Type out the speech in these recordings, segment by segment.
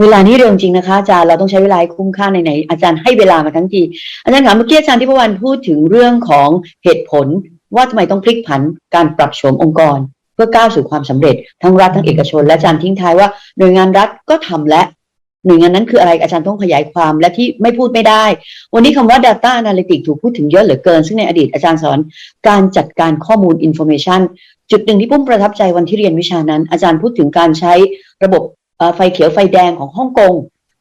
เวลานี้เร็วจริงนะคะอาจารย์เราต้องใช้เวลาคุ้มค่าในไหนๆอาจารย์ให้เวลามาทั้งทีอาจารย์คะเมื่อกี้อาจารย์ที่พวันพูดถึงเรื่องของเหตุผลว่าทำไมต้องพลิกผันการปรับโฉมองค์กร เพื่อก้าวสู่ความสำเร็จทั้งรัฐทั้งเอกชน และอาจารย์ทิ้งท้ายว่าหน่วยงานรัฐก็ทำและหน่วยงานนั้นคืออะไรอาจารย์ต้องขยายความและที่ไม่พูดไม่ได้ วันนี้คำว่า data analytics ถูกพูดถึงเยอะเหลือเกิน ซึ่งในอดีตอาจารย์สอนการจัดการข้อมูล information จุดหนึ่งที่ปุ้มประทับใจวันที่เรียนวิชานั้น อาจารย์พูดถึงการใช้ระบบ ไฟเขียวไฟแดงของฮ่องกง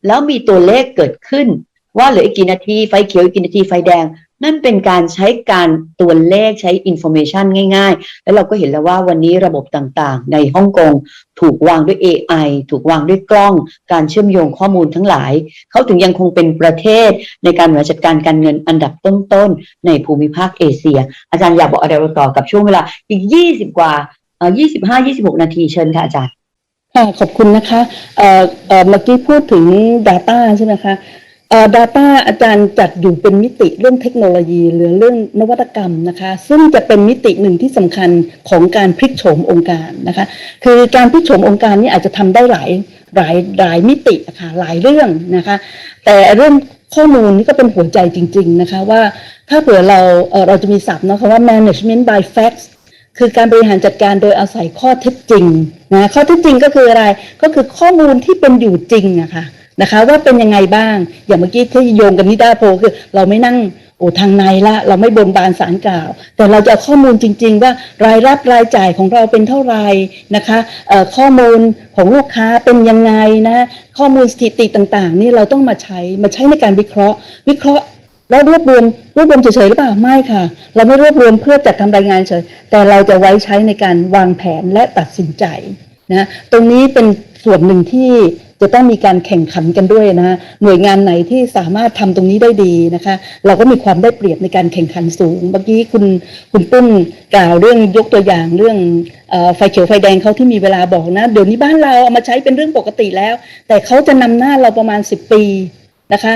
แล้วมีตัวเลขเกิดขึ้น ว่าเหลืออีกกี่นาทีไฟเขียวอีกกี่นาทีไฟแดง นั่นเป็นการใช้การตัวเลขใช้อินโฟเมชันง่าย ๆ แล้วเราก็เห็นแล้วว่าวันนี้ระบบต่างๆ ในฮ่องกงถูกวางด้วย AI ถูกวางด้วยกล้อง การเชื่อมโยงข้อมูลทั้งหลาย เขาถึงยังคงเป็นประเทศในการบริหารจัดการการเงินอันดับต้นๆในภูมิภาคเอเชีย อาจารย์อยากบอกอะไรต่อกับช่วงเวลาอีก 20 กว่าอ่อ25-26 นาทีเชิญค่ะอาจารย์ ค่ะขอบคุณนะคะเอ่อเอ่อเมื่อกี้พูดถึง Data ใช่ไหมคะเอ่อ Data อาจารย์จัดอยู่เป็นมิติเรื่องเทคโนโลยีหรือเรื่องนวัตกรรมนะคะ ซึ่งจะเป็นมิติหนึ่งที่สำคัญของการพลิกโฉมองค์การนะคะ คือการพลิกโฉมองค์การนี่อาจจะทำได้หลายหลายหลายมิติอะค่ะหลายเรื่องนะคะ แต่เรื่องข้อมูลนี่ก็เป็นหัวใจจริง ๆ นะคะว่าถ้าเผื่อเราเเราจะมีศัพท์นะคำว่า management by facts คือการบริหารจัดการโดยอาศัยข้อเท็จจริงนะข้อเท็จจริงก็คืออะไรก็คือข้อมูลที่เป็นอยู่จริงอะคะนะคะ ว่าเป็นยังไงบ้าง อย่างเมื่อกี้ที่โยงกันนิดาโพคือ เราไม่นั่งโอ้ทางในละเราไม่บนบานสารกล่าว แต่เราจะเอาข้อมูลจริง ๆ ว่ารายรับรายจ่ายของเราเป็นเท่าไหร่นะคะข้อมูลของลูกค้าเป็นยังไงนะข้อมูลสถิติต่างๆนี่เราต้องมาใช้มาใช้ในการวิเคราะห์ วิเคราะห์ แล้วรวบรวมรวบรวมเฉยๆหรือเปล่าไม่ค่ะ เราไม่รวบรวมเพื่อจัดทำรายงานเฉยแต่เราจะไว้ใช้ในการวางแผนและตัดสินใจนะตรงนี้เป็นส่วนหนึ่งที่จะต้องมีการแข่งขันกันด้วยนะหน่วยงานไหนที่สามารถทำตรงนี้ได้ดีนะคะ เราก็มีความได้เปรียบในการแข่งขันสูงเมื่อกี้คุณคุณปุ้มกล่าวเรื่องยกตัวอย่างเรื่องอไฟเขียวไฟแดงเขาที่มีเวลาบอกนะ เดี๋ยวนี้บ้านเราเอามาใช้เป็นเรื่องปกติแล้ว แต่เขาจะนำหน้าเราประมาณ 10 ปี นะคะ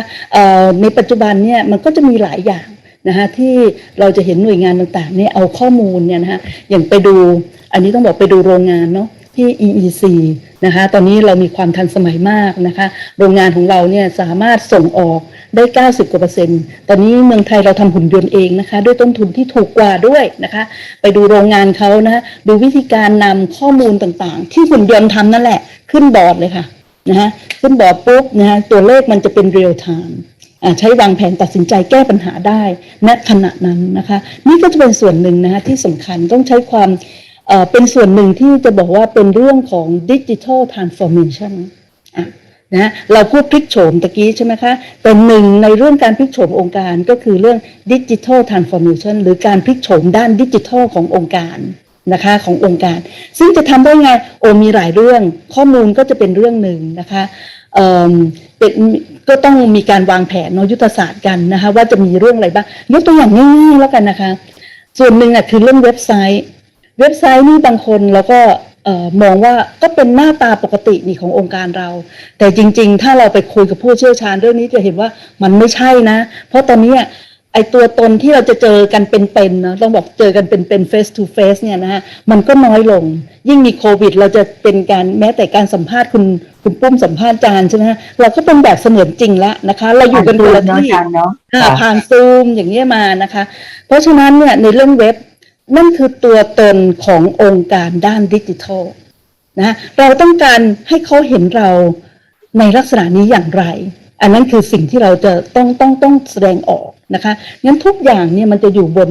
ในปัจจุบันเนี่ยมันก็จะมีหลายอย่างนะคะที่เราจะเห็นหน่วยงานต่างๆเนี่ยเอาข้อมูลเนี่ยนะคะอย่างไปดูอันนี้ต้องบอกไปดูโรงงานเนาะที่ EEC นะคะตอนนี้เรามีความทันสมัยมากนะคะโรงงานของเราเนี่ยสามารถส่งออกได้ 90กว่าเปอร์เซ็นต์ตอนนี้เมืองไทยเราทำหุ่นยนต์เองนะคะด้วยต้นทุนที่ถูกกว่าด้วยนะคะไปดูโรงงานเขานะดูวิธีการนำข้อมูลต่างๆ ที่หุ่นยนต์ทำนั่นแหละขึ้นบอร์ดเลยค่ะ นะฮะขึ้นบอร์ดปุ๊บนะฮะตัวเลขมันจะเป็นเรียลไทม์ใช้วางแผนตัดสินใจแก้ปัญหาได้ณขณะนั้นนะคะ นี่ก็จะเป็นส่วนหนึ่งนะฮะที่สำคัญต้องใช้ความเป็นส่วนหนึ่งที่จะบอกว่าเป็นเรื่องของดิจิทัลทรานส์ฟอร์เมชันอะนะเราพูดพลิกโฉมตะกี้ใช่ไหมคะแต่หนึ่งในเรื่องการพลิกโฉมองค์การก็คือเรื่องดิจิทัลทรานส์ฟอร์เมชันหรือการพลิกโฉมด้านดิจิทัลขององค์การ นะคะขององค์การ ซึ่งจะทำได้ไงโอมีหลายเรื่องข้อมูลก็จะเป็นเรื่องหนึ่งนะคะเอ่อเป็นก็ต้องมีการวางแผนนยุทธศาสตร์กันนะคะว่าจะมีเรื่องอะไรบ้างยกตัวอย่างง่ายๆแล้วกันนะคะ ส่วนหนึ่งอะคือเรื่องเว็บไซต์ เว็บไซต์นี่บางคนเราก็เอ่อมองว่าก็เป็นหน้าตาปกตินี่ขององค์การเรา แต่จริง ๆ ถ้าเราไปคุยกับผู้เชี่ยวชาญเรื่องนี้จะเห็นว่ามันไม่ใช่นะ เพราะตอนนี้ ไอตัวตนที่เราจะเจอกันเป็นๆนะต้องบอกเจอกันเป็น face to face เนี่ยนะฮะมันก็น้อยลง ยิ่งมีโควิด เราจะเป็นการแม้แต่การสัมภาษณ์คุณคุณปุ้มสัมภาษณ์อาจารย์ใช่ไหมฮะเราก็เป็นแบบเสมือนจริงแล้วนะคะ เราอยู่กันคนละที่เนาะอ่าผ่านซูมอย่างนี้ยมานะคะ เพราะฉะนั้นเนี่ยในเรื่องเว็บนั่นคือตัวตนขององค์การด้านดิจิทัลนะเราต้องการให้เขาเห็นเราในลักษณะนี้อย่างไร อันนั้นคือสิ่งที่เราจะต้องต้องต้องแสดงออก นะคะงั้นทุกอย่างเนี่ยมันจะอยู่บน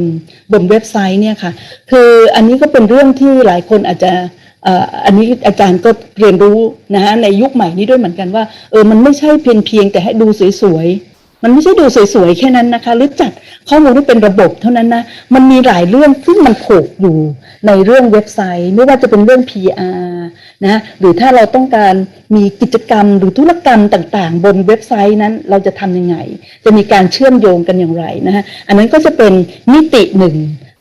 บนเว็บไซต์เนี่ยค่ะ คืออันนี้ก็เป็นเรื่องที่หลายคนอาจจะอันนี้อาจารย์ก็เรียนรู้นะฮะในยุคใหม่นี้ด้วยเหมือนกันว่าเออมันไม่ใช่เพียงเพียงแต่ให้ดูสวย มันไม่ใช่ดูสวยๆแค่นั้นนะคะ หรือจัดข้อมูลที่เป็นระบบเท่านั้นนะ มันมีหลายเรื่องซึ่งมันผูกอยู่ในเรื่องเว็บไซต์ ไม่ว่าจะเป็นเรื่อง PR นะหรือถ้าเราต้องการมีกิจกรรมหรือธุรกรรมต่างๆ บนเว็บไซต์นั้นเราจะทำยังไง จะมีการเชื่อมโยงกันอย่างไรนะฮะอันนั้นก็จะเป็นมิติหนึ่ง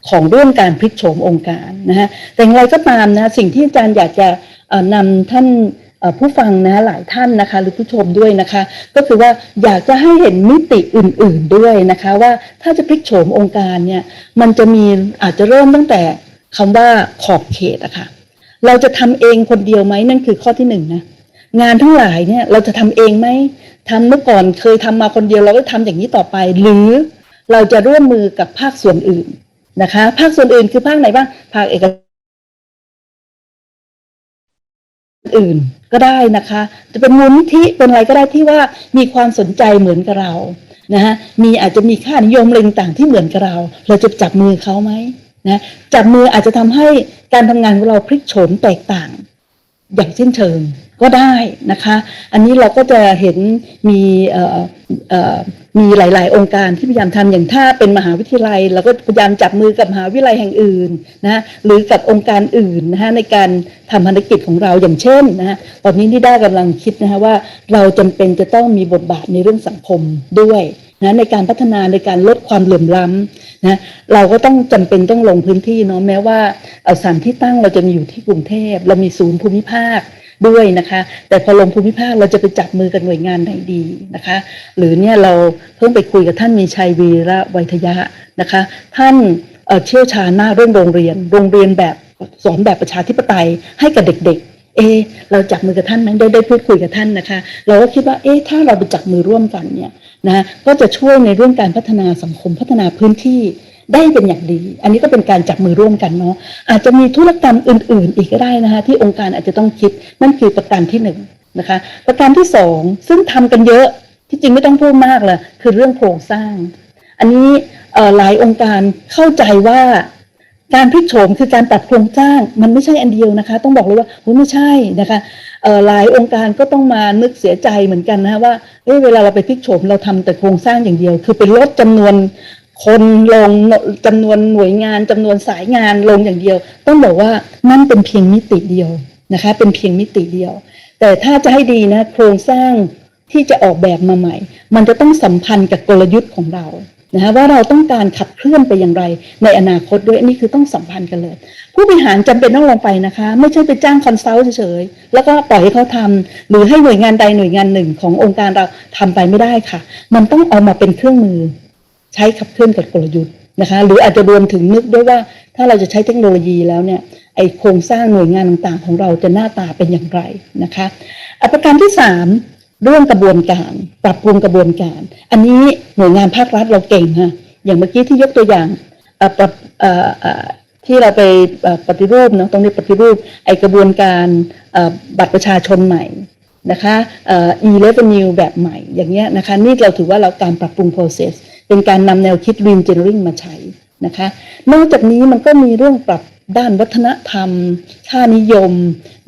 ของเรื่องการพลิกโฉมองค์การนะฮะแต่อย่างไรก็ตามนะสิ่งที่อาจารย์อยากจะนำท่าน ผู้ฟังนะหลายท่านนะคะ หรือผู้ชมด้วยนะคะ ก็คือว่าอยากจะให้เห็นมิติอื่น ๆด้วยนะคะ ว่าถ้าจะพลิกโฉมองค์การเนี่ยมันจะมีอาจจะเริ่มตั้งแต่คำว่าขอบเขตอะค่ะเราจะทำเองคนเดียวไหมนั่นคือข้อที่หนึ่งนะงานทั้งหลายเนี่ยเราจะทำเองไหมทำเมื่อก่อนเคยทำมาคนเดียวเราก็ทำอย่างนี้ต่อไป หรือเราจะร่วมมือกับภาคส่วนอื่นนะคะ ภาคส่วนอื่นคือภาคไหนบ้างภาคเอกชน อื่นก็ได้นะคะ จะเป็นมูลนิธิเป็นอะไรก็ได้ที่ว่ามีความสนใจเหมือนกับเรานะฮะมีอาจจะมีค่านิยมอะไรต่างๆที่เหมือนกับเรา เราจะจับมือเขาไหมนะจับมืออาจจะทำให้การทำงานของเราพลิกโฉมแตกต่าง อย่างสิ้นเชิงก็ได้นะคะ อันนี้เราก็จะเห็นมีเอ่อเอ่อ มีหลาย ๆ องค์การที่พยายามทำอย่างถ้าเป็นมหาวิทยาลัย เราก็พยายามจับมือกับมหาวิทยาลัยแห่งอื่นนะหรือกับองค์การอื่นนะฮะในการทำภารกิจของเราอย่างเช่นนะฮะตอนนี้ที่ได้กำลังคิดนะฮะว่าเราจำเป็นจะต้องมีบทบาทในเรื่องสังคมด้วยนะในการพัฒนาในการลดความเหลื่อมล้ำนะเราก็ต้องจำเป็นต้องลงพื้นที่เนาะแม้ว่าอสถานที่ตั้งเราจะมีอยู่ที่กรุงเทพ เรามีศูนย์ภูมิภาค ด้วยนะคะ แต่พอลงภูมิภาคเราจะไปจับมือกับหน่วยงานไหนดีนะคะ หรือเนี่ยเราเพิ่งไปคุยกับท่านมีชัยวีระไวยทยะนะคะ ท่านเอ่อเชี่ยวชาญมาเรื่องโรงเรียน โรงเรียนแบบสอนแบบประชาธิปไตยให้กับเด็กๆเอเราจับมือกับท่านไหมได้ได้พูดคุยกับท่านนะคะ เราก็คิดว่าเอ๊ะถ้าเราไปจับมือร่วมกันเนี่ยนะก็จะช่วยในเรื่องการพัฒนาสังคมพัฒนาพื้นที่ ได้เป็นอย่างดี อันนี้ก็เป็นการจับมือร่วมกันเนาะอาจจะมีธุรกรรมอื่น ๆ อีกก็ได้นะคะ ที่องค์การอาจจะต้องคิดนั่นคือประการที่หนึ่งนะคะ ประการที่สองซึ่งทำกันเยอะที่จริงไม่ต้องพูดมากเลยคือเรื่องโครงสร้าง อันนี้หลายองค์การเข้าใจว่าการพลิกโฉมคือการปรับโครงสร้าง มันไม่ใช่อันเดียวนะคะ ต้องบอกเลยว่าไม่ใช่นะคะหลายองค์การก็ต้องมานึกเสียใจเหมือนกันนะว่าเเวลาเราไปพลิกโฉมเราทำแต่โครงสร้างอย่างเดียว คือไปลดจำนวน คนลงจำนวนหน่วยงานจำนวนสายงานลงอย่างเดียว ต้องบอกว่านั่นเป็นเพียงมิติเดียวนะคะ เป็นเพียงมิติเดียว แต่ถ้าจะให้ดีนะโครงสร้างที่จะออกแบบมาใหม่ มันจะต้องสัมพันธ์กับกลยุทธ์ของเรานะคะว่าเราต้องการขับเคลื่อนไปอย่างไร ในอนาคตด้วยอันนี้คือต้องสัมพันธ์กันเลย ผู้บริหารจำเป็นต้องลงไปนะคะ ไม่ใช่ไปจ้างคอนซัลท์เฉยๆแล้วก็ปล่อยให้เขาทำหรือให้หน่วยงานใดหน่วยงานหนึ่งขององค์การเราทำไปไม่ได้ค่ะ มันต้องเอามาเป็นเครื่องมือ ใช้ขับเคลื่อนกับกลยุทธ์นะคะหรืออาจจะรวมถึงนึกด้วยว่าถ้าเราจะใช้เทคโนโลยีแล้วเนี่ยไอโครงสร้างหน่วยงานต่างๆ ของเราจะหน้าตาเป็นอย่างไรนะคะอะประการที่สามเรื่องกระบวนการ ปรับปรุงกระบวนการ อันนี้หน่วยงานภาครัฐเราเก่งฮะอย่างเมื่อกี้ที่ยกตัวอย่างปรับที่เราไปปฏิรูปเนาะตรงนี้ปฏิรูปไอกระบวนการบัตรประชาชนใหม่นะคะเอ่อ e-revenue แบบใหม่อย่างเงี้ยนะคะนี่เราถือว่าเราการปรับปรุง process เป็นการนำแนวคิด re-engineering มาใช้นะคะ นอกจากนี้มันก็มีเรื่องปรับด้านวัฒนธรรม ค่านิยม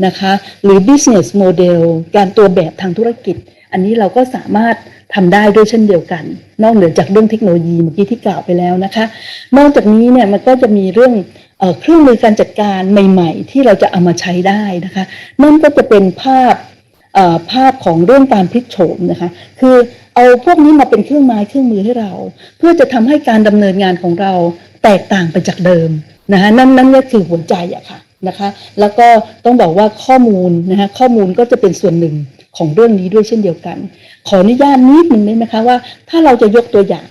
นะคะ หรือ business model การตัวแบบทางธุรกิจ อันนี้เราก็สามารถทำได้ด้วยเช่นเดียวกัน นอกเหนือจากเรื่องเทคโนโลยีเมื่อกี้ที่กล่าวไปแล้วนะคะ นอกจากนี้เนี่ยมันก็จะมีเรื่องเอเครื่องมือการจัดการใหม่ ๆ ที่เราจะเอามาใช้ได้นะคะ นั่นก็จะเป็นภาพภาพของเรื่องการพลิกโฉมนะคะ คือ เอาพวกนี้มาเป็นเครื่องไม้เครื่องมือให้เรา เพื่อจะทำให้การดำเนินงานของเราแตกต่างไปจากเดิมนะคะนั่นนั่นก็คือหัวใจอะค่ะนะคะ แล้วก็ต้องบอกว่าข้อมูลนะคะข้อมูลก็จะเป็นส่วนหนึ่งของเรื่องนี้ด้วยเช่นเดียวกัน ขออนุญาตนิดหนึ่งได้ไหมคะว่า ถ้าเราจะยกตัวอย่าง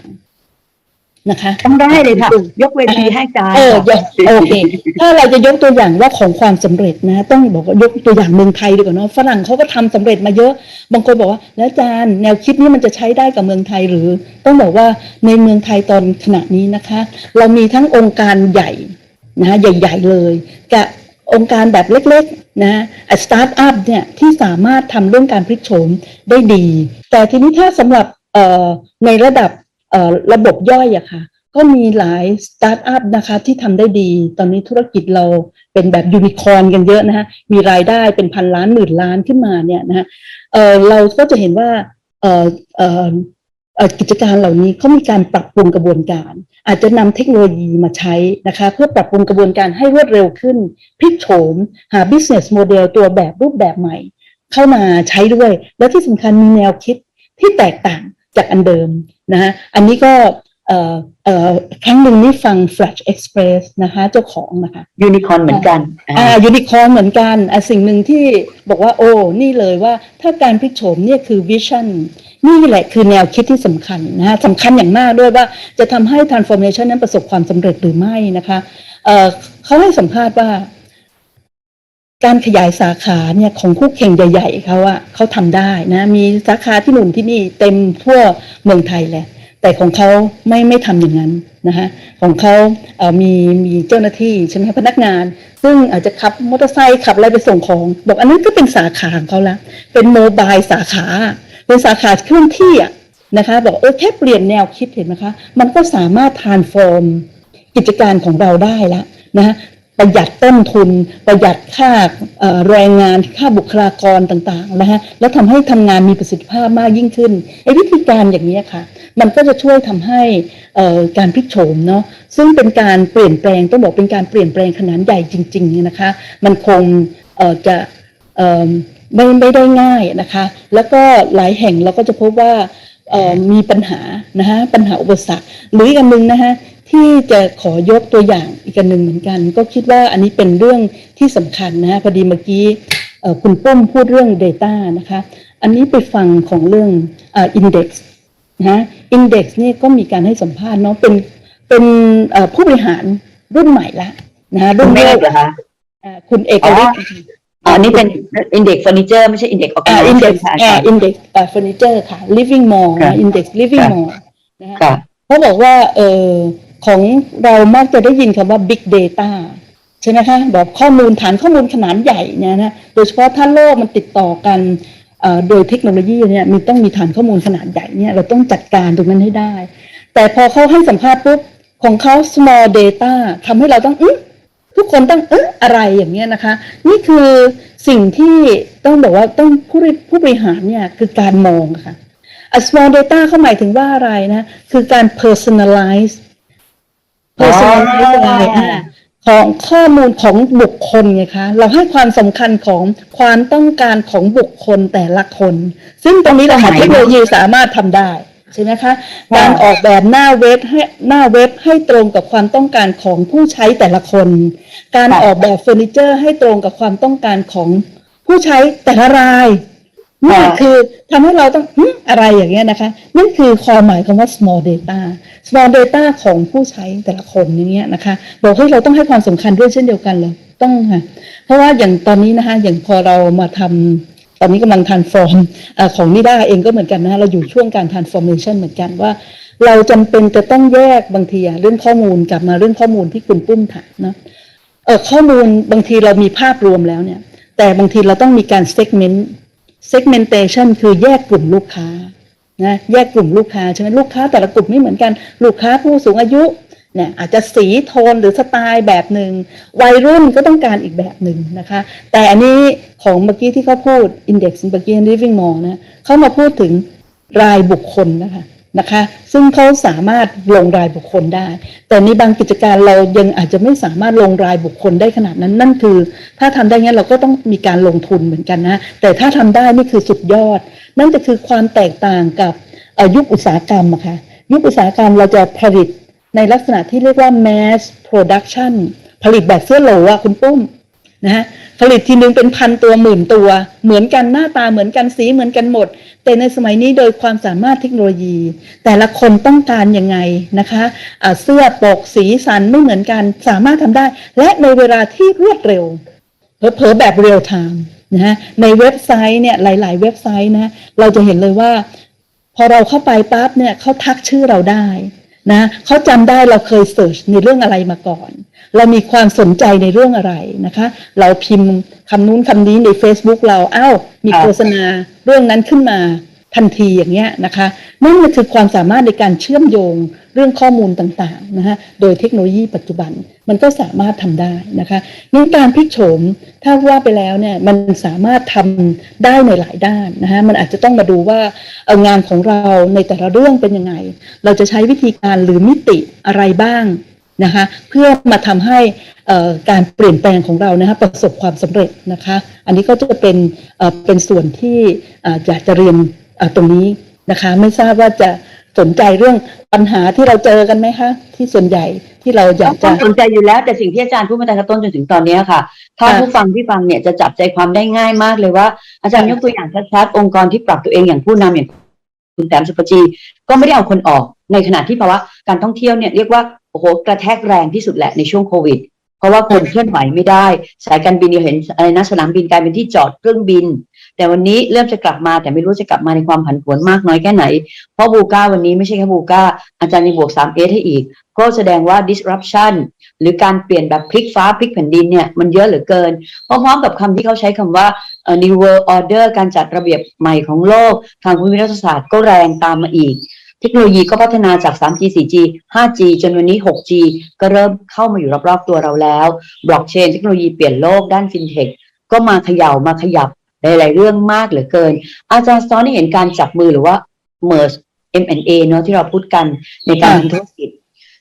นะคะ ต้องได้เลยค่ะ ยกเวทีให้อาจารย์เออค่ะ โอเค ถ้าเราจะยกตัวอย่างว่าของความสำเร็จนะ ต้องบอกว่ายกตัวอย่างเมืองไทยดีกว่าเนาะฝรั่งเขาก็ทำสำเร็จมาเยอะ บางคนบอกว่า แล้วอาจารย์แนวคิดนี้มันจะใช้ได้กับเมืองไทยหรือ ต้องบอกว่าในเมืองไทยตอนขณะนี้นะคะ เรามีทั้งองค์การใหญ่นะใหญ่ ๆ เลยกับองค์การแบบเล็กๆนะสตาร์ทอัพเนี่ยที่สามารถทำเรื่องการพลิกโฉมได้ดี แต่ทีนี้ถ้าสำหรับเอ่อในระดับเอ่อ ระบบย่อยอะค่ะ ก็มีหลายสตาร์ทอัพนะคะที่ทำได้ดี ตอนนี้ธุรกิจเราเป็นแบบยูนิคอร์นกันเยอะนะคะมีรายได้เป็นพันล้านหมื่นล้านขึ้นมาเนี่ยนะคะเเราก็จะเห็นว่ากิจการเหล่านี้เขามีการปรับปรุงกระบวนการ อาจจะนำเทคโนโลยีมาใช้นะคะ เพื่อปรับปรุงกระบวนการให้รวดเร็วขึ้นพลิกโฉม หา business model ตัวแบบรูปแบบใหม่ เข้ามาใช้ด้วย แล้วที่สำคัญมีแนวคิดที่แตกต่าง จากอันเดิมนะฮะอันนี้ก็เอ่อเอ่อครั้งหนึ่งนี่ฟัง Flash Express นะคะเจ้าของนะคะยูนิคอร์นเหมือนกันอ่ายูนิคอร์นเหมือนกันอะสิ่งหนึ่งที่บอกว่าโอ้นี่เลยว่าถ้าการพลิกโฉมเนี่ยคือวิชั่นนี่แหละคือแนวคิดที่สำคัญนะฮะสำคัญอย่างมากด้วยว่าจะทำให้ transformation นั้นประสบความสำเร็จหรือไม่นะคะเอ่อเขาให้สัมภาษณ์ว่า การขยายสาขาเนี่ยของคู่แข่งใหญ่ ๆเขาอะเขาทำได้นะมีสาขาที่หนุนที่นี่เต็มทั่วเมืองไทยแหละ แต่ของเขาไม่ไม่ทำอย่างนั้นนะคะของเขาเอ่อมีมีเจ้าหน้าที่ใช่ไหมพนักงาน ซึ่งอาจจะขับมอเตอร์ไซค์ขับอะไรไปส่งของ บอกอันนั้นก็เป็นสาขาของเขาละเป็นโมบายสาขา เป็นสาขาเคลื่อนที่อะนะคะบอกเออแค่เปลี่ยนแนวคิดเห็นไหมคะ มันก็สามารถ transform กิจการของเราได้แล้วนะ ประหยัดต้นทุน ประหยัดค่าแรงงานค่าบุคลากรต่างๆนะคะแล้วทำให้ทำงานมีประสิทธิภาพมากยิ่งขึ้นไอ้วิธีการอย่างนี้ค่ะ มันก็จะช่วยทำให้การพลิกโฉมเนาะซึ่งเป็นการเปลี่ยนแปลงต้องบอกเป็นการเปลี่ยนแปลงขนาดใหญ่จริงๆนะคะ มันคงจะไม่ไม่ได้ง่ายนะคะ แล้วก็หลายแห่งเราก็จะพบว่ามีปัญหานะคะปัญหาอุปสรรคหรืออีกอันหนึ่งนะคะ ที่จะขอยกตัวอย่างอีกอันหนึ่งเหมือนกัน ก็คิดว่าอันนี้เป็นเรื่องที่สำคัญนะคะพอดีเมื่อกี้เอ่อคุณปุ้มพูดเรื่อง Data นะคะ อันนี้ไปฟังของเรื่องเอ่อ Index นะฮะ Index นี่ก็มีการให้สัมภาษณ์เนาะเป็นเป็นเอ่อผู้บริหารรุ่นใหม่ละนะฮะคุรุ่ณนเมแรฆกเหรอคะอ่าคุณเอกฤทธิ์อ๋ออันนี้เป็นอินเด็กซ์เฟอร์นิเจอร์ไม่ใช่อินเด็กซ์อออ่าแก index ค่ะอาอ่าจารย์ index อ่า furniture ค่ะ living mall ค่ะนะ index living ค่ะ mall นะฮะค่ะเขาบอกว่าเออ ของเรามักจะได้ยินคำว่า big data ใช่ไหมคะบอกข้อมูลฐานข้อมูลขนาดใหญ่เนี่ยนะโดยเฉพาะถ้าโลกมันติดต่อกันโดยเทคโนโลยีเนี่ยมีต้องมีฐานข้อมูลขนาดใหญ่เนี่ยเราต้องจัดการตรงนั้นให้ได้ แต่พอเขาให้สัมภาษณ์ปุ๊บของเขา small data ทำให้เราต้องอื้ทุกคนต้องเอออะไรอย่างเงี้ยนะคะ นี่คือสิ่งที่ต้องบอกว่าต้องผู้บริผู้บริหารเนี่ยคือการมองะค่ะ A small data เขาหมายถึงว่าอะไรนะ คือการ personalize อ๋อ personalize อะไรอะของข้อมูลของบุคคลไงคะ เราให้ความสำคัญของความต้องการของบุคคลแต่ละคน ซึ่งตรงนี้เราหาเทคโนโลยีสามารถทำได้ใช่ไหมคะ การออกแบบหน้าเว็บให้หน้าเว็บให้ตรงกับความต้องการของผู้ใช้แต่ละคน การค่ะออกแบบเฟอร์นิเจอร์ให้ตรงกับความต้องการของผู้ใช้แต่ละราย นี่ค่ะคือทำให้เราต้องหึอะไรอย่างเงี้ยนะคะนั่นคือความหมายคำว่า small data small data ของผู้ใช้แต่ละคนอย่างเงี้ยนะคะบอกให้เราต้องให้ความสำคัญด้วยเช่นเดียวกันเลยต้องค่ะเพราะว่าอย่างตอนนี้นะคะอย่างพอเรามาทำตอนนี้กำลัง transform เอ่อของนิด้าเองก็เหมือนกันนะเราอยู่ช่วงการ transformation เหมือนกันว่า เราจำเป็นจะต้องแยกบางทีอะเรื่องข้อมูลกลับมาเรื่องข้อมูลที่คุณปุ้มถามเนาะเออข้อมูลบางทีเรามีภาพรวมแล้วเนี่ย แต่บางทีเราต้องมีการ segment segmentation คือแยกกลุ่มลูกค้านะแยกกลุ่มลูกค้าใช่ไหมลูกค้าแต่ละกลุ่มไม่เหมือนกัน ลูกค้าผู้สูงอายุเนี่ยอาจจะสีโทนหรือสไตล์แบบหนึ่งวัยรุ่นก็ต้องการอีกแบบหนึ่งนะคะ แต่อันนี้ของเมื่อกี้ที่เขาพูด index เมื่อกี้ living mall นะเขามาพูดถึงรายบุคคลนะคะ นะคะ ซึ่งเขาสามารถลงรายบุคคลได้ แต่ในบางกิจการเรายังอาจจะไม่สามารถลงรายบุคคลได้ขนาดนั้น นั่นคือ ถ้าทำได้งั้นเราก็ต้องมีการลงทุนเหมือนกันนะ แต่ถ้าทำได้นี่คือสุดยอด นั่นจะคือความแตกต่างกับยุคอุตสาหกรรมอะค่ะยุคอุตสาหกรรมเราจะผลิตในลักษณะที่เรียกว่า mass production ผลิตแบบเสื้อโหลอะคุณปุ้มนะฮะผลิตทีนึงเป็นพันตัวหมื่นตัว เหมือนกันหน้าตาเหมือนกันสีเหมือนกันหมด แต่ในสมัยนี้โดยความสามารถเทคโนโลยี แต่ละคนต้องการยังไงนะคะะเสื้อปกสีสันไม่เหมือนกันสามารถทำได้ และในเวลาที่รวดเร็วเผลอแบบเรียลไทม์นะฮะในเว็บไซต์เนี่ยหลาย ๆ เว็บไซต์นะเราจะเห็นเลยว่า พอเราเข้าไปปั๊บเนี่ยเขาทักชื่อเราได้นะเขาจำได้เราเคยเสิร์ชในเรื่องอะไรมาก่อน เรามีความสนใจในเรื่องอะไรนะคะ เราพิมพ์ คำนู้นคำนี้ใน Facebook เราอ้าวมีครับโฆษณาเรื่องนั้นขึ้นมาทันทีอย่างเงี้ยนะคะนั่นก็คือความสามารถในการเชื่อมโยงเรื่องข้อมูลต่างๆนะคะโดยเทคโนโลยีปัจจุบันมันก็สามารถทำได้นะคะงั้นการพลิกโฉมถ้าว่าไปแล้วเนี่ยมันสามารถทำได้ในหลายด้านนะคะมันอาจจะต้องมาดูว่าเอางานของเราในแต่ละเรื่องเป็นยังไง เราจะใช้วิธีการหรือมิติอะไรบ้าง นะคะเพื่อมาทำให้การเปลี่ยนแปลงของเรานะคะประสบความสำเร็จนะคะ อันนี้ก็จะเป็นเป็นส่วนที่อยากจะเรียนตรงนี้นะคะไม่ทราบว่าจะสนใจเรื่องปัญหาที่เราเจอกันไหมคะที่ส่วนใหญ่ที่เราอยากจะสนใจอยู่แล้วแต่สิ่งที่อาจารย์พูดมาตั้งแต่ต้นจนถึงตอนนี้ค่ะถ้าผู้ฟังที่ฟังเนี่ยจะจับใจความได้ง่ายมากเลยว่า อาจารย์ยกตัวอย่างชัดๆองค์กรที่ปรับตัวเองอย่างผู้นำอย่างคุณแต้มสุปจีก็ไม่ได้เอาคนออก ในขณะที่ภาวะการท่องเที่ยวเนี่ยเรียกว่าโอ้โหกระแทกแรงที่สุดแหละในช่วงโควิด เพราะว่าคนเคลื่อนไหวไม่ได้ สายการบินเราเห็นอะไรนะสนามบินกลายเป็นที่จอดเครื่องบิน แต่วันนี้เริ่มจะกลับมาแต่ไม่รู้จะกลับมาในความผันผวนมากน้อยแค่ไหน เพราะบูก้าวันนี้ไม่ใช่แค่บูก้าอาจารย์มีบวก 3 s ให้อีก ก็แสดงว่า disruption หรือการเปลี่ยนแบบพลิกฟ้าพลิกแผ่นดินเนี่ยมันเยอะเหลือเกิน พร้อมๆกับคำที่เขาใช้คำว่า new world order การจัดระเบียบใหม่ของโลก ทางภูมิรัฐศาสตร์ก็แรงตามมาอีก เทคโนโลยีก็พัฒนาจาก 3G 4G 5G จนวันนี้ 6G ก็เริ่มเข้ามาอยู่รอบๆตัวเราแล้วบล็อกเชนเทคโนโลยีเปลี่ยนโลกด้านฟินเทคก็มาเขย่ามาขยับหลายๆเรื่องมากเหลือเกิน อาจารย์สตอนได้เห็นการจับมือหรือว่า merge M&A เนอะที่เราพูดกันในการทำธุรกิจ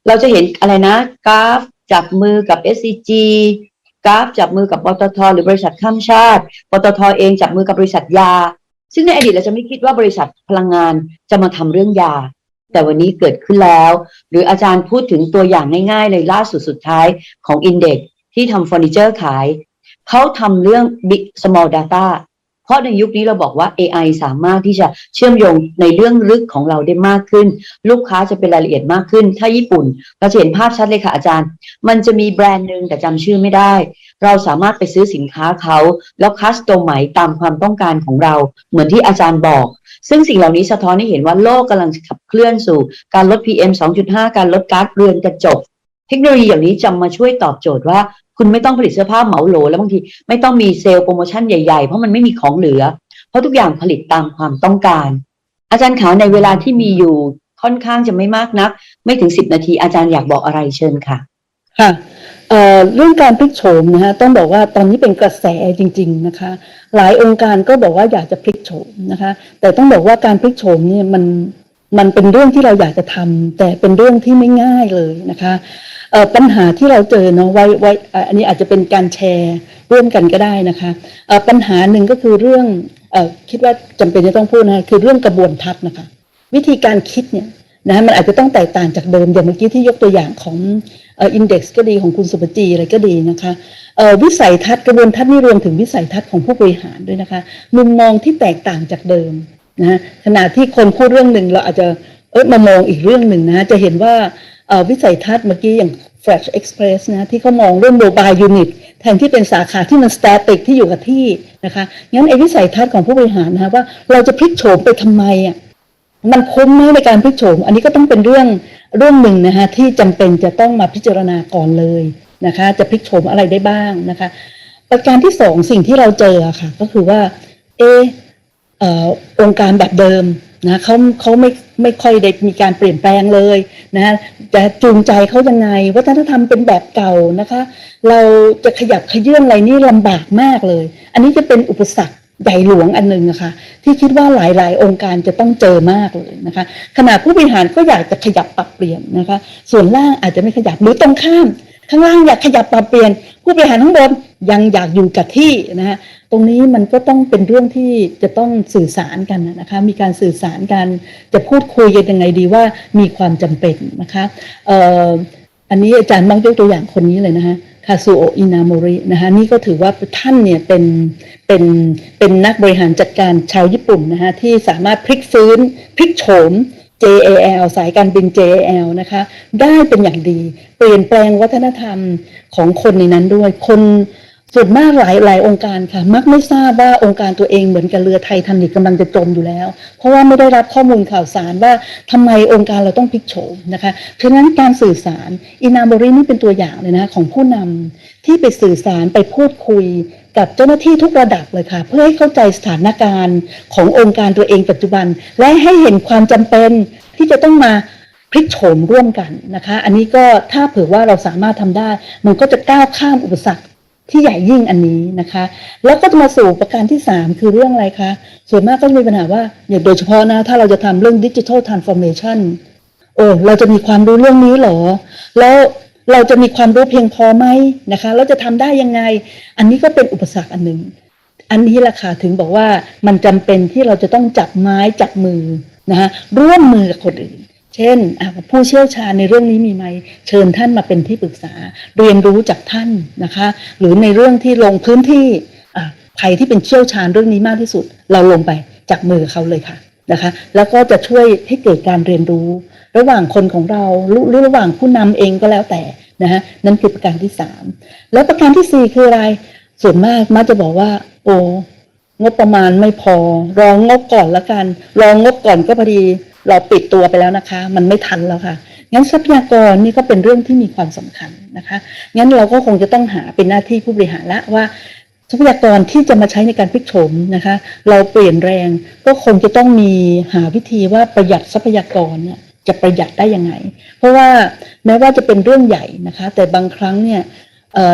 เราจะเห็นอะไรนะกราฟจับมือกับ SCG กราฟจับมือกับปตทหรือบริษัทข้ามชาติปตทเองจับมือกับบริษัทยา ซึ่งในอดีตเราจะไม่คิดว่าบริษัทพลังงานจะมาทำเรื่องยา แต่วันนี้เกิดขึ้นแล้ว หรืออาจารย์พูดถึงตัวอย่างง่ายๆเลยล่าสุดสุดท้ายของอินเด็กที่ทำเฟอร์นิเจอร์ขาย เขาทำเรื่อง Big Small Data เพราะในยุคนี้เราบอกว่า AI สามารถที่จะเชื่อมโยงในเรื่องลึกของเราได้มากขึ้น ลูกค้าจะเป็นรายละเอียดมากขึ้น ถ้าญี่ปุ่นเราจะเห็นภาพชัดเลยค่ะอาจารย์ มันจะมีแบรนด์หนึ่งแต่จำชื่อไม่ได้ เราสามารถไปซื้อสินค้าเขาแล้วคัสตอมใหม่ตามความต้องการของเรา เหมือนที่อาจารย์บอก ซึ่งสิ่งเหล่านี้สะท้อนให้เห็นว่าโลกกำลังขับเคลื่อนสู่ การลด PM 2.5 การลดก๊าซเรือนกระจกเทคโนโลยีอย่างนี้จะมาช่วยตอบโจทย์ว่า คุณไม่ต้องผลิตเสื้อผ้าเหมาโหล แล้วบางทีไม่ต้องมีเซลล์โปรโมชั่นใหญ่ๆ เพราะมันไม่มีของเหลือ เพราะทุกอย่างผลิตตามความต้องการ อาจารย์ขาในเวลาที่มีอยู่ค่อนข้างจะไม่มากนัก ไม่ถึง10นาทีอาจารย์อยากบอกอะไรเชิญค่ะค่ะเเรื่องการพลิกโฉมนะฮะต้องบอกว่าตอนนี้เป็นกระแสจริง ๆนะคะ หลายองค์การก็บอกว่าอยากจะพลิกโฉมนะคะ แต่ต้องบอกว่าการพลิกโฉมเนี่ยมันมันเป็นเรื่องที่เราอยากจะทำแต่เป็นเรื่องที่ไม่ง่ายเลยนะคะ ปัญหาที่เราเจอเนาะไว้ไว้อันนี้อาจจะเป็นการแชร์ร่วมกันก็ได้นะคะปัญหาหนึ่งก็คือเรื่องอคิดว่าจำเป็นจะต้องพูดนะคะคือเรื่องกระบวนทัศน์นะคะ วิธีการคิดเนี่ยนะมันอาจจะต้องแตกต่างจากเดิมอย่างเมื่อกี้ที่ยกตัวอย่างของอินเด็กซ์ก็ดีของคุณสุปจีอะไรก็ดีนะคะวิสัยทัศน์กระบวนทัศน์นี่รวมถึงวิสัยทัศน์ของผู้บริหารด้วยนะคะมุมมองที่แตกต่างจากเดิมนะฮะขณะที่คนพูดเรื่องหนึ่งเราอาจจะเออมามองอีกเรื่องหนึ่งนะจะเห็นว่า วิสัยทัศน์เมื่อกี้อย่าง Flash Express นะที่เขามองเรื่อง mobile unit แทนที่เป็นสาขาที่มัน static ที่อยู่กับที่นะคะงั้นไอ้วิสัยทัศน์ของผู้บริหารนะคะว่าเราจะพลิกโฉมไปทำไมอะมันคุ้มไหมในการพลิกโฉม อันนี้ก็ต้องเป็นเรื่องเรื่องหนึ่งนะคะที่จำเป็นจะต้องมาพิจารณาก่อนเลยนะคะ จะพลิกโฉมอะไรได้บ้างนะคะ ประการที่สองสิ่งที่เราเจอะค่ะ ก็คือว่าเออองค์การแบบเดิม นะเขาเขาไม่ไม่ค่อยได้มีการเปลี่ยนแปลงเลยนะจะจูงใจเขายังไง วัฒนธรรมเป็นแบบเก่านะคะ เราจะขยับขยื่นอะไรนี่ลำบากมากเลย อันนี้จะเป็นอุปสรรคใหญ่หลวงอันหนึ่งนะคะที่คิดว่าหลาย ๆ องค์การจะต้องเจอมากเลยนะคะขณะผู้บริหารก็อยากจะขยับปรับเปลี่ยนนะคะ ส่วนล่างอาจจะไม่ขยับหรือตรงข้าม ข้างล่างอยากขยับปรับเปลี่ยน ผู้บริหารข้างบนยังอยากอยู่กับที่นะฮะตรงนี้มันก็ต้องเป็นเรื่องที่จะต้องสื่อสารกันนะคะมีการสื่อสารกันจะพูดคุยกันยังไงดีว่ามีความจำเป็นนะคะเอ่ออันนี้อาจารย์มักยกตัวอย่างคนนี้เลยนะคะคาซูโออินาโมรินะคะนี่ก็ถือว่าท่านเนี่ยเป็นเป็นเป็นนักบริหารจัดการชาวญี่ปุ่นนะคะที่สามารถพลิกฟื้นพลิกโฉม JAL สายการบิน JAL นะคะ ได้เป็นอย่างดี เปลี่ยนแปลงวัฒนธรรมของคนในนั้นด้วย คนส่วนมากหลายหลายองค์การค่ะ มักไม่ทราบว่าองค์การตัวเองเหมือนกับเรือไททานิกกำลังจะจมอยู่แล้ว เพราะว่าไม่ได้รับข้อมูลข่าวสารว่าทำไมองค์การเราต้องพลิกโฉมนะคะฉะนั้นการสื่อสารอินาโมรินี่เป็นตัวอย่างเลยนะของผู้นำที่ไปสื่อสารไปพูดคุย กับเจ้าหน้าที่ทุกระดับเลยค่ะ เพื่อให้เข้าใจสถานการณ์ขององค์การตัวเองปัจจุบัน และให้เห็นความจำเป็นที่จะต้องมาพลิกโฉมร่วมกันนะคะ อันนี้ก็ถ้าเผื่อว่าเราสามารถทำได้ มันก็จะก้าวข้ามอุปสรรคที่ใหญ่ยิ่งอันนี้นะคะ แล้วก็จะมาสู่ประการที่ 3 คือเรื่องอะไรคะ ส่วนมากก็มีปัญหาว่าอย่างโดยเฉพาะนะ ถ้าเราจะทำเรื่องดิจิทัลทรานส์ฟอร์เมชันโอ้เราจะมีความรู้เรื่องนี้เหรอ แล้ว เราจะมีความรู้เพียงพอไหมนะคะแล้วจะทำได้ยังไง อันนี้ก็เป็นอุปสรรคอันหนึ่งอันนี้แหละค่ะถึงบอกว่ามันจำเป็นที่เราจะต้องจับไม้จับมือนะคะร่วมมือกับคนอื่น เช่นผู้เชี่ยวชาญในเรื่องนี้มีไหมเชิญท่านมาเป็นที่ปรึกษา เรียนรู้จากท่านนะคะ หรือในเรื่องที่ลงพื้นที่ใครที่เป็นเชี่ยวชาญเรื่องนี้มากที่สุด เราลงไปจับมือเขาเลยค่ะ นะคะ แล้วก็จะช่วยให้เกิดการเรียนรู้ ระหว่างคนของเราหรือระหว่างผู้นำเองก็แล้วแต่นะฮะนั่นคือประการที่สามแล้วประการที่สี่คืออะไร ส่วนมากมักจะบอกว่า โอ้งบประมาณไม่พอ รองงบก่อนละกัน รองงบก่อนก็พอดี เราปิดตัวไปแล้วนะคะ มันไม่ทันแล้วค่ะงั้นทรัพยากรนี่ก็เป็นเรื่องที่มีความสำคัญนะคะ งั้นเราก็คงจะต้องหาเป็นหน้าที่ผู้บริหารละว่า ทรัพยากรที่จะมาใช้ในการพลิกโฉมนะคะ เราเปลี่ยนแรงก็คงจะต้องมีหาวิธีว่าประหยัดทรัพยากรเนี่ยจะประหยัดได้ยังไง เพราะว่าแม้ว่าจะเป็นเรื่องใหญ่นะคะ แต่บางครั้งเนี่ย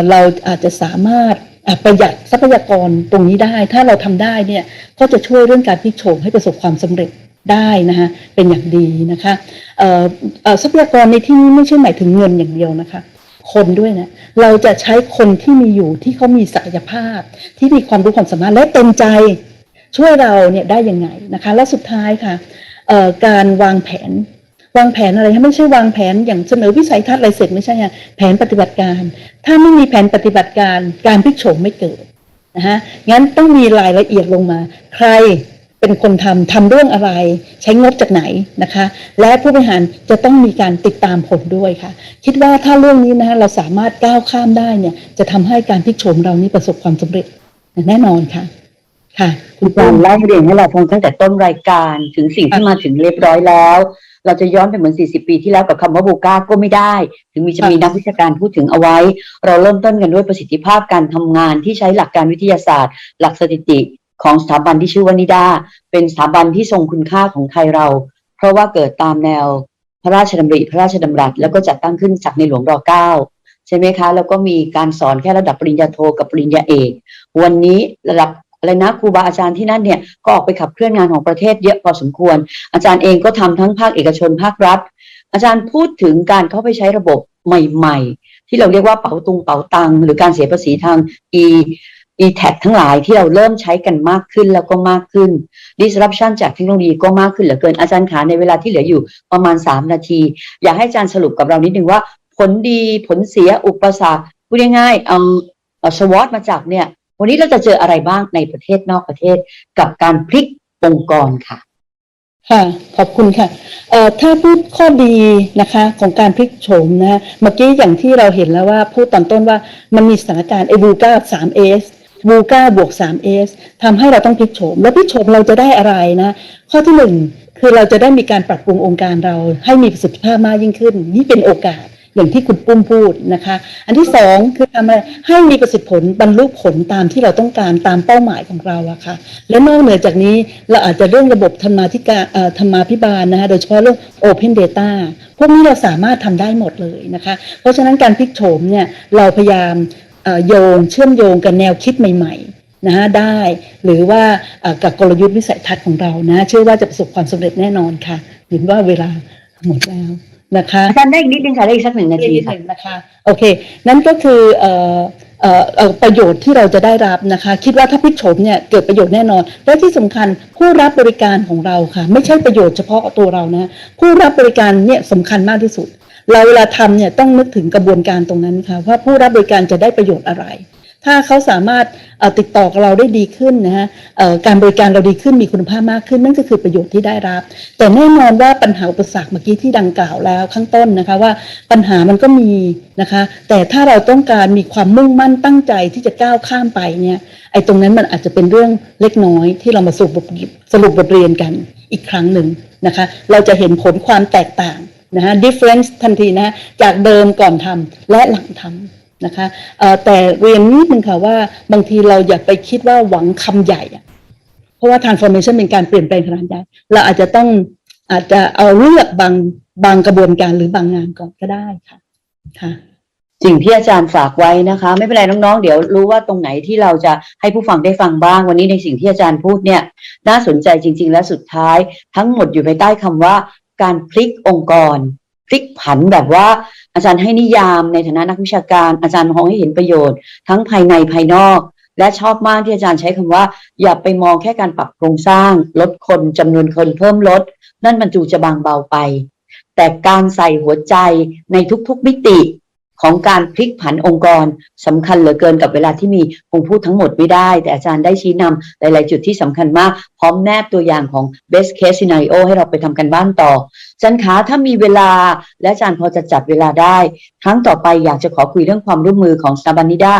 เราอาจจะสามารถประหยัดทรัพยากรตรงนี้ได้ ถ้าเราทำได้เนี่ยก็จะช่วยเรื่องการพลิกโฉมให้ประสบความสำเร็จได้นะคะเป็นอย่างดีนะคะทรัพยากรในที่นี้ไม่ใช่หมายถึงเงินอย่างเดียวนะคะ คนด้วยนะเราจะใช้คนที่มีอยู่ที่เขามีศักยภาพ ที่มีความรู้ความสามารถและเต็มใจ ช่วยเราเนี่ยได้ยังไงนะคะ และสุดท้ายค่ะการวางแผน วางแผนอะไรไม่ใช่วางแผนอย่างเสนอวิสัยทัศน์อะไรเสร็จไม่ใช่แผนปฏิบัติการ ถ้าไม่มีแผนปฏิบัติการการพิกโฉมไม่เกิดนะฮะงั้นต้องมีรายละเอียดลงมา ใคร เป็นคนทำทำเรื่องอะไร ใช้งบจากไหนนะคะ และผู้บริหารจะต้องมีการติดตามผลด้วยค่ะ คิดว่าถ้าเรื่องนี้นะฮะเราสามารถก้าวข้ามได้เนี่ยจะทำให้การพลิกโฉมเรานี้ประสบความสำเร็จแน่นอนค่ะค่ะคุณจารย์ไล่เรียงให้เราฟังตั้งแต่ต้นรายการถึงสิ่งที่มาถึงเรียบร้อยแล้ว เราจะย้อนไปเหมือน 40 ปีที่แล้วกับคำว่าบูก้าก็ไม่ได้ ถึงมีจะมีนักวิชาการพูดถึงเอาไว้ เราเริ่มต้นกันด้วยประสิทธิภาพการทำงานที่ใช้หลักการวิทยาศาสตร์ หลักสถิติ ของสถาบันที่ชื่อว่านิดา เป็นสถาบันที่ทรงคุณค่าของไทยเรา เพราะว่าเกิดตามแนวพระราชดำริ พระราชดำรัส แล้วก็จัดตั้งขึ้นจากในหลวงรเก้าใช่ไหมคะ แล้วก็มีการสอนแค่ระดับปริญญาโทกับปริญญาเอก วันนี้ระดับอะไรนะครูบาอาจารย์ที่นั่นเนี่ยก็ออกไปขับเคลื่อนงานของประเทศเยอะพอสมควร อาจารย์เองก็ทำทั้งภาคเอกชนภาครัฐ อาจารย์พูดถึงการเข้าไปใช้ระบบใหม่ ๆ ที่เราเรียกว่าเป๋าตุงเป๋าตังหรือการเสียภาษีทาง e e t a g ทั้งหลายที่เราเริ่มใช้กันมากขึ้นแล้วก็มากขึ้น disruption จากเทคโนโลยีก็มากขึ้นเหลือเกินอาจารย์ขาในเวลาที่เหลืออยู่ประมาณ 3 นาที อยากให้อาจารย์สรุปกับเรานิดนึงว่า ผลดีผลเสียอุปสรรคพูดง่ายๆเอาเอาสวอตมาจากเนี่ย วันนี้เราจะเจออะไรบ้างในประเทศนอกประเทศ กับการพลิกองค์กรค่ะ ค่ะ ขอบคุณค่ะเอ่อถ้าพูดข้อดีนะคะของการพลิกโฉมนะเมื่อกี้อย่างที่เราเห็นแล้วว่าพูดตอนต้นว่ามันมีสถานการณ์ไอ้บูก้าสามเอส บูก้าบวกสามเอสทำให้เราต้องพลิกโฉม แล้วพลิกโฉมเราจะได้อะไรนะ ข้อที่หนึ่งคือเราจะได้มีการปรับปรุงองค์การเราให้มีประสิทธิภาพมากยิ่งขึ้น นี่เป็นโอกาสอย่างที่คุณปุ้มพูดนะคะ อันที่สองคือทำให้ให้มีประสิทธิผลบรรลุผลตามที่เราต้องการตามเป้าหมายของเราอะค่ะ และนอกเหนือจากนี้เราอาจจะเรื่องระบบธรรมาธิการธรรมาภิบาลนะคะโดยเฉพาะเรื่อง Open Data พวกนี้เราสามารถทำได้หมดเลยนะคะ เพราะฉะนั้นการพลิกโฉมเนี่ยเราพยายาม โยงเชื่อมโยงกับแนวคิดใหม่ๆนะฮะได้หรือว่ากับกลยุทธ์วิสัยทัศน์ของเรานะเชื่อว่าจะประสบความสำเร็จแน่นอนค่ะเห็นว่าเวลาหมดแล้วนะคะอาจารย์ได้อีกนิดนึงค่ะได้อีกสักหนึ่งนาทีนิดหค่ะนะคะโอเค นั่นก็คือประโยชน์ที่เราจะได้รับนะคะ คิดว่าถ้าพลิกโฉมเนี่ยเกิดประโยชน์แน่นอน และที่สำคัญผู้รับบริการของเราค่ะ ไม่ใช่ประโยชน์เฉพาะตัวเรานะ ผู้รับบริการเนี่ยสำคัญมากที่สุด เราเวลาทำเนี่ยต้องนึกถึงกระบวนการตรงนั้นค่ะว่าผู้รับบริการจะได้ประโยชน์อะไร ถ้าเขาสามารถติดต่อกับเราได้ดีขึ้นนะฮะการบริการเราดีขึ้นมีคุณภาพมากขึ้น นั่นก็คือประโยชน์ที่ได้รับ แต่แน่นอนว่าปัญหาอุปสรรคเมื่อกี้ที่ดังกล่าวแล้วข้างต้นนะคะว่าปัญหามันก็มีนะคะ แต่ถ้าเราต้องการมีความมุ่งมั่นตั้งใจที่จะก้าวข้ามไปเนี่ยไอ้ตรงนั้นมันอาจจะเป็นเรื่องเล็กน้อยที่เรามาสรุปบทสรุปบทเรียนกันอีกครั้งหนึ่งนะคะ เราจะเห็นผลความแตกต่าง นะฮะ difference ทันทีนะฮะจากเดิมก่อนทำและหลังทำนะคะแต่เรียนนิดนึงค่ะว่าบางทีเราอย่าไปคิดว่าหวังคำใหญ่อะเพราะว่า transformation เป็นการเปลี่ยนแปลงขนาดใหญ่เราอาจจะต้องอาจจะเอาเลือกบางบางกระบวนการหรือบางงานก่อนก็ได้ค่ะค่ะสิ่งที่อาจารย์ฝากไว้นะคะ ไม่เป็นไรน้องๆ เดี๋ยวรู้ว่าตรงไหนที่เราจะให้ผู้ฟังได้ฟังบ้างวันนี้ในสิ่งที่อาจารย์พูดเนี่ย น่าสนใจจริง ๆ และสุดท้าย ทั้งหมดอยู่ภายใต้คำว่า การพลิกองค์กร พลิกผันแบบว่าอาจารย์ให้นิยามในฐานะนักวิชาการ อาจารย์มองให้เห็นประโยชน์ ทั้งภายในภายนอก และชอบมากที่อาจารย์ใช้คำว่า อย่าไปมองแค่การปรับโครงสร้าง ลดคนจำนวนคนเพิ่มลด นั่นมันจูจะบางเบาไป แต่การใส่หัวใจในทุกๆมิติ ของการพลิกผันองค์กรสำคัญเหลือเกินกับเวลาที่มีคงพูดทั้งหมดไม่ได้ แต่อาจารย์ได้ชี้นำหลาย ๆ จุดที่สำคัญมาก พร้อมแนบตัวอย่างของ best case scenario ให้เราไปทำกันบ้านต่ออาจารย์คะถ้ามีเวลาและอาจารย์พอจะจัดเวลาได้ ครั้งต่อไปอยากจะขอคุยเรื่องความร่วมมือของสถาบันนิดา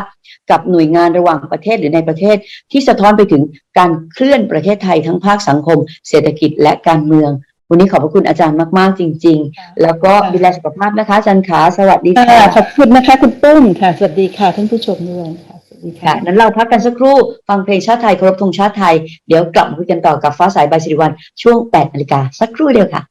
กับหน่วยงานระหว่างประเทศหรือในประเทศ ที่สะท้อนไปถึงการเคลื่อนประเทศไทยทั้งภาคสังคม เศรษฐกิจและการเมือง วันนี้ขอบพระคุณอาจารย์มาก ๆ จริง ๆ แล้วก็ดูแลสุขภาพนะคะอาจารย์ขาสวัสดีค่ะค่ะขอบคุณนะคะคุณปุ้มค่ะ สวัสดีค่ะท่านผู้ชมด้วยค่ะสวัสดีค่ะค่ะนั้นเราพักกันสักครู่ฟังเพลงชาติไทยเคารพธงชาติไทยเดี๋ยวกลับมาคุยกันต่อกับฟ้าสายใบสิริวัลช่วง8นาฬิกาสักครู่เดียวค่ะ